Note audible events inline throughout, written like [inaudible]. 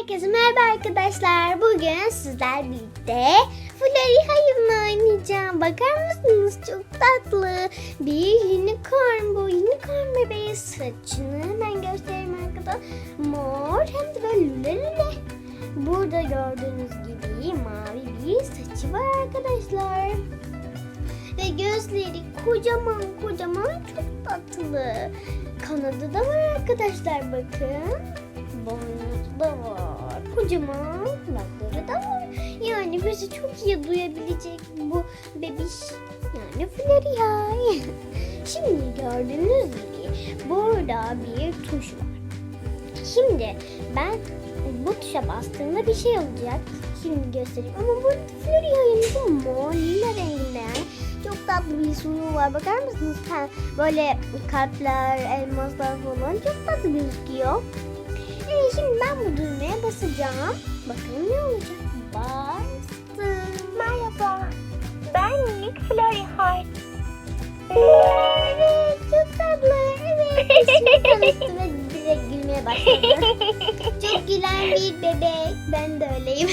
Herkese merhaba arkadaşlar. Bugün sizler birlikte Floriha'yı oynayacağım. Bakar mısınız? Çok tatlı. Bir unicorn bu. Unicorn bebeği saçını hemen göstereyim arkadaşlar. Mor hem de böyle lüle lüle. Burada gördüğünüz gibi mavi bir saçı var arkadaşlar. Ve gözleri kocaman kocaman çok tatlı. Kanadı da var arkadaşlar bakın. Boynuzu da var. Kocaman kulakları da var. Yani bizi çok iyi duyabilecek bu bebiş. Yani Floriya. [laughs] Şimdi gördüğünüz gibi burada bir tuş var. Şimdi ben bu tuşa bastığımda bir şey olacak. Şimdi göstereyim. Ama bu Floriya'nın bu mor lila renginde. Çok tatlı bir suyu var. Bakar mısınız? Böyle kalpler, elmaslar falan çok tatlı gözüküyor. Evet şimdi ben bu düğmeye basacağım. Bakalım ne olacak. Bastım. Merhaba, ben Nick Florihay. Evet çok tatlı. Evet. Şimdi tanıttı ve direkt gülmeye başladı. Çok gülen bir bebek. Ben de öyleyim.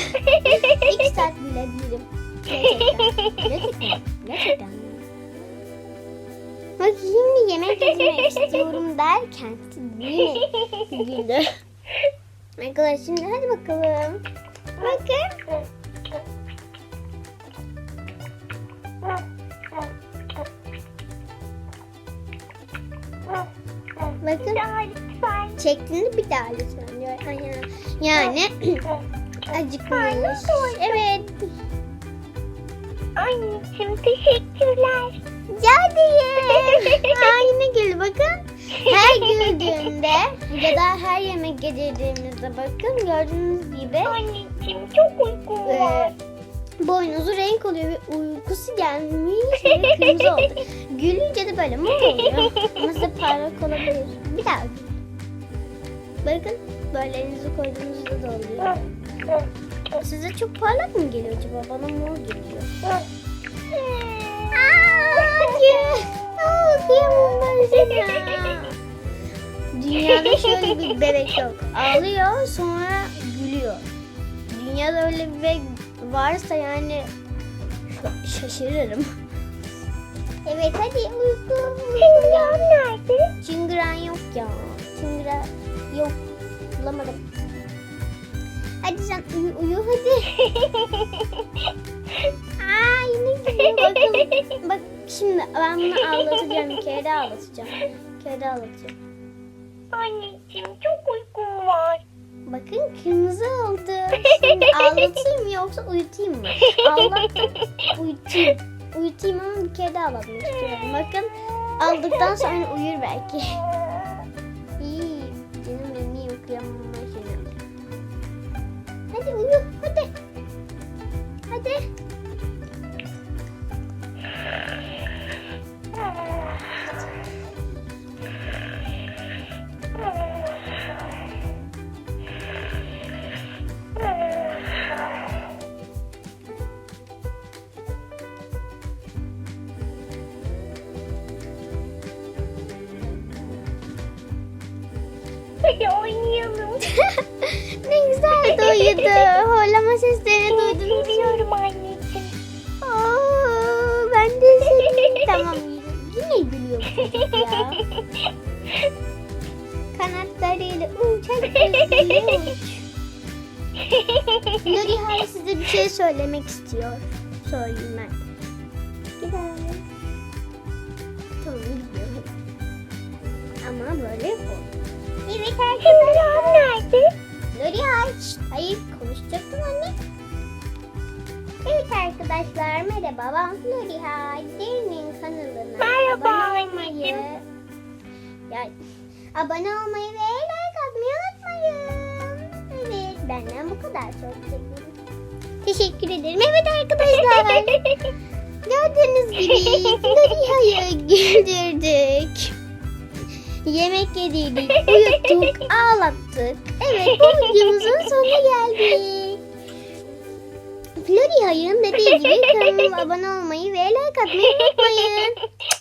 İki saat gülebilirim. Gerçekten. Gerçekten. Gerçekten. Bak şimdi yemek yemek istiyorum derken yine güldü. Arkadaşlar şimdi hadi bakalım. Bakın. Bakın. Çektiğini bir daha lütfen diyor. Yani [clears throat] acıkmış. Evet. Anneciğim teşekkürler. Rica ederim. Aynı gül bakın. Her güldüğünde ya da her yemek yedirdiğimizde bakın gördüğünüz gibi Anneciğim çok uykum var. e, boynuzu renk oluyor ve uykusu gelmiş ve kırmızı oldu. Gülünce de böyle mor oluyor. Ama size parlak olabilir. Bir daha. Bakın böyle elinizi koyduğunuzda da oluyor. Size çok parlak mı geliyor acaba? Bana mor geliyor. Aa, ben sana. [laughs] Dünyada şöyle bir bebek yok. Ağlıyor sonra gülüyor. Dünyada öyle bir bebek varsa yani şaşırırım. Evet hadi uyku. Dünyam nerede? Çıngıran yok ya. Çıngıran yok. Bulamadım. Hadi sen uyu, uyu hadi. [laughs] Aa yine gidiyor bakalım. [laughs] Bak şimdi ben bunu ağlatacağım. Bir [laughs] kere daha ağlatacağım. Bir kere daha ağlatacağım. Anneciğim çok uykum var. Bakın kırmızı oldu. Şimdi [laughs] ağlatayım mı yoksa uyutayım mı? Ağlattım. Uyutayım. Uyutayım ama bir kere daha ağlatmak istiyorum. Bakın aldıktan sonra uyur belki. Hadi oynayalım. [laughs] ne güzel de uyudu. [laughs] Horlama seslerini duydunuz mu? Seviyorum anneciğim. Aa, ben de seni. [laughs] tamam yine gülüyor bu ya. Kanatlarıyla uçak gözüyle uç. Hay size bir şey söylemek istiyor. Söyleyeyim ben. Gider. Tamam gidiyor. Ama böyle yapalım. Evet Dünyam nerede? Lori Hay. Şşt, Hayır konuşacaktım anne. Evet arkadaşlar merhaba ben Flori Hay. Derinin kanalına Merhaba abone olmayı, ya, abone olmayı ve like atmayı unutmayın. Evet benden bu kadar çok teşekkür Teşekkür ederim. Evet arkadaşlar. [laughs] Gördüğünüz gibi Floriha'yı güldürdük. Yemek yedirdik, [laughs] uyuttuk, ağlattık. Evet bu videomuzun sonuna geldik. Floriha'nın dediği gibi kanalıma abone olmayı ve like atmayı unutmayın. [laughs]